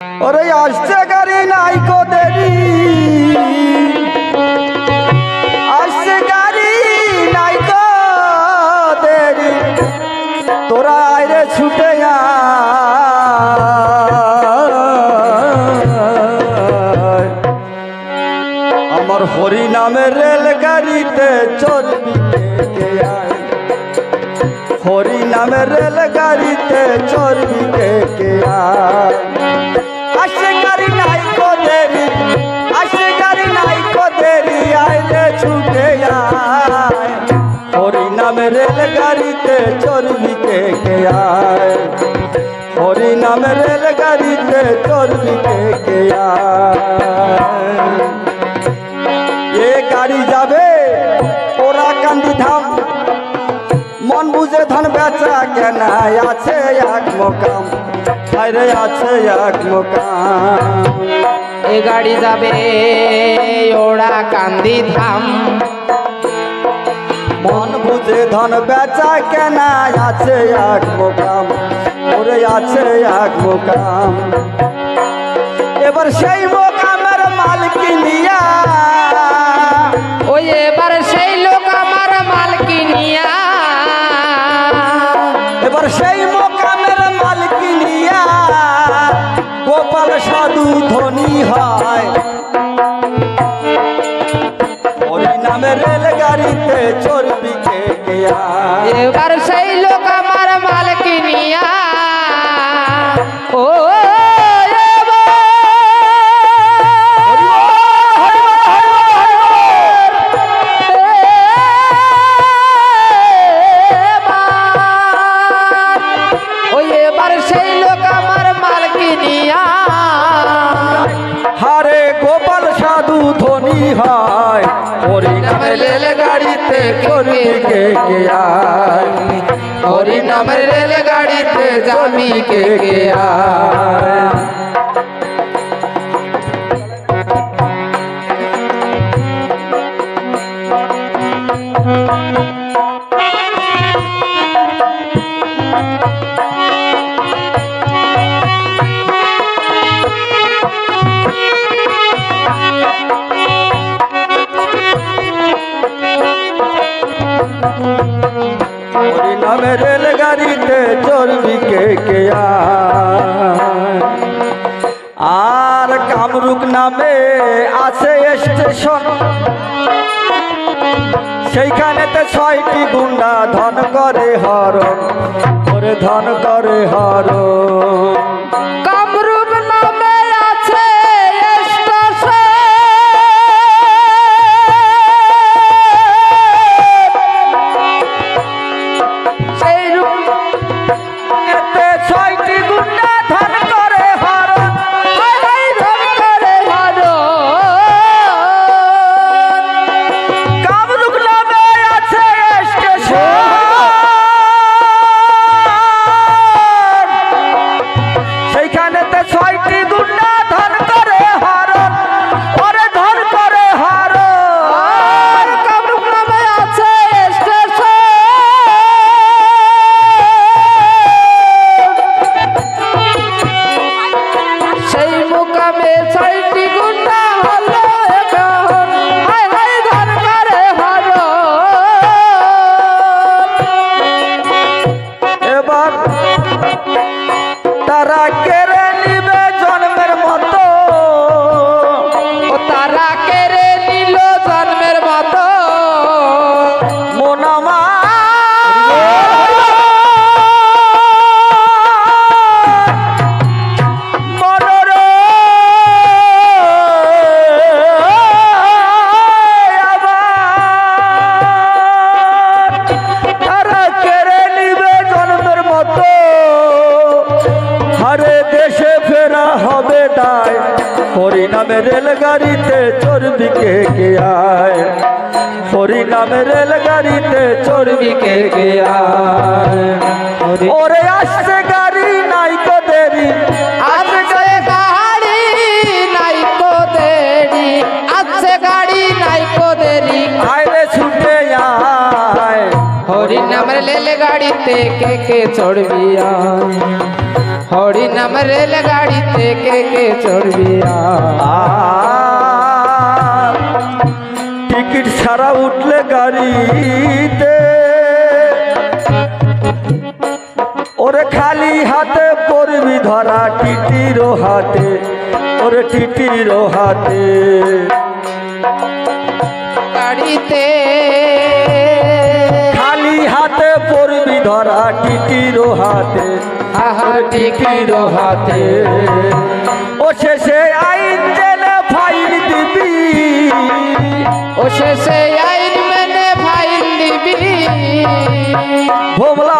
ওরে আসছে গাড়ি নাই কো দেরি আসছে গাড়ি নাই কো দেরি তোরা আইরে ছুটে। আমার হরি নামের রেলগাড়িতে চলবি কে আয়। হরি নামের রেলগাড়িতে চলবি কে আসে গাড়ি নাই কো দেরি, আসে গাড়ি নাই কো দেরি আইলে ছুটে হরি নামের রেলগাড়িতে চলবি কে আয়। হরি নামের রেলগাড়িতে চলবি কে আয়। এ গাড়ি যাবে, ওরা কান্দি ধাম। বুঝে ধন বেচা কেন আছে এক মোকাম। আরে আছে এক মোকাম। এ গাড়ি যাবে ওরা কান্দি ধাম। মন বুঝে ধন বেচা কেন আছে এক মোকাম। ওরে আছে এক মোকাম। এবার সেই মোকামের মালকি নিয়া। ওই এবার এবার সেই মোকামের মালকিনিয়া গোপাল সাধু ধনী হয়। নামে রেলগাড়িতে কে কে এবার চলবি কে কে আয়। হরি নামের রেলগাড়িতে যাবি কে কে আয় আছে স্টেশন সেইখানেতে ছয়টি গুন্ডা ধন করে হর করে ধন করে হরণ। তারা কেড়ে নিবে জন্মের মতো। তারা কেড়ে হবে দায় হরি নামে রেলগাড়িতে চড়বি কে কে আয়? হরি নামে রেলগাড়িতে চড়বি কে কে আয়? ওরে আসছে গাড়ি নাই কো দেরি। আছে গাড়ি নাই কো দেরি। আছে গাড়ি নাই কো দেরি। আইরে ছুটে আয়। হরি নামের রেল গাড়িতে কে কে চড়বি আয়। হরি নাম রেল গাড়িতে কে কে চড়বি টিকিট ছাড়া উঠলে গাড়িতে। ওরে খালি হাতে পড়বি ধরা টিটির হাতে ওরে টিটির হাতে। গাড়িতে খালি হাতে পড়বি ধরা টিটির হাতে আহা টিকির হাতে। ও শেষে আইন জেনে ফাইল দিবি। ও শেষে আইন মেনে ফাইল দিবি। ভোমলা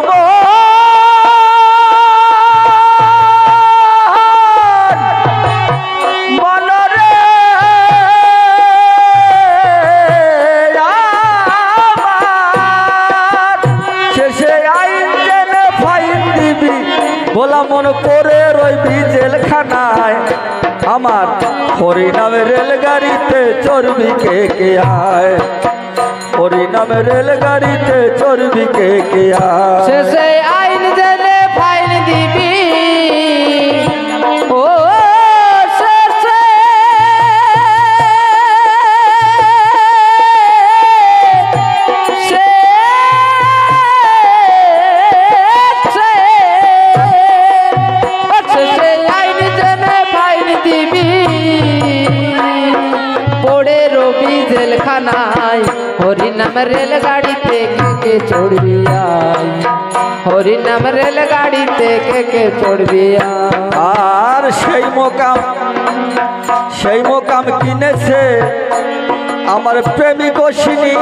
ভোলা মন করে রইবি জেলখানায়। আমার হরিনামে রেলগাড়িতে চর্বি কে কে আয়। হরিনামে রেলগাড়িতে চর্বি কে কে আয়। শেষে আইন হরিনাম রেলগাড়িতে কে কে চড়বি আয়? হরিনাম রেলগাড়িতে কে কে চড়বি আর সেই মোকাম সেই মোকাম কিনেছে আমার প্রেমিক অশ্বিনী।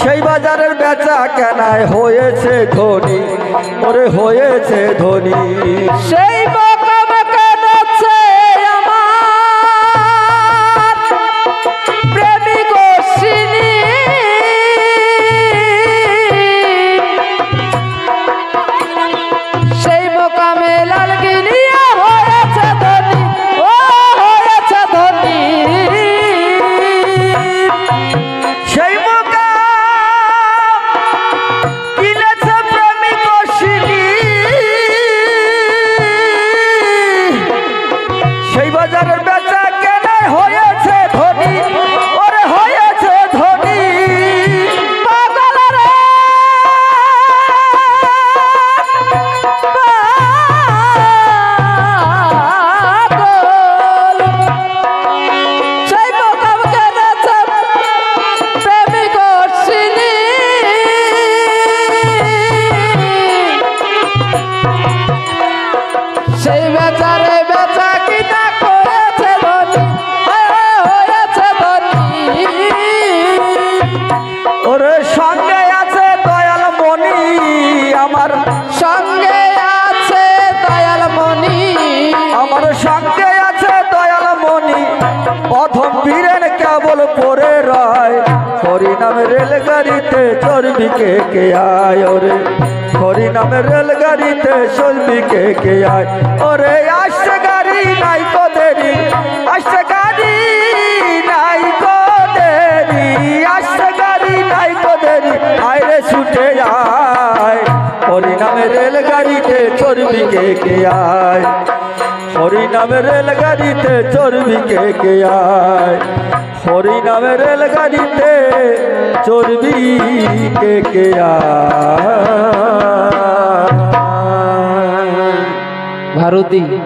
সেই বাজারের বেচা কেনায় হয়েছে ধনী ওরে হয়েছে ধনী। সেই সেই চর্বি কে কে আয় ওরে? হরিনামে রেলগাড়িতে চলবি কে কে আয়? ওরে, আসছে গাড়ি নাই কদেরি আসছে গাড়ি নাই রেলগাড়িতে চর্বি কে কে আয়? হরিনামে রেলগাড়িতে চর্বি কে কে আয়? হরিনামে রেলগাড়িতে চর্বি কে কে আয়? ভারতী।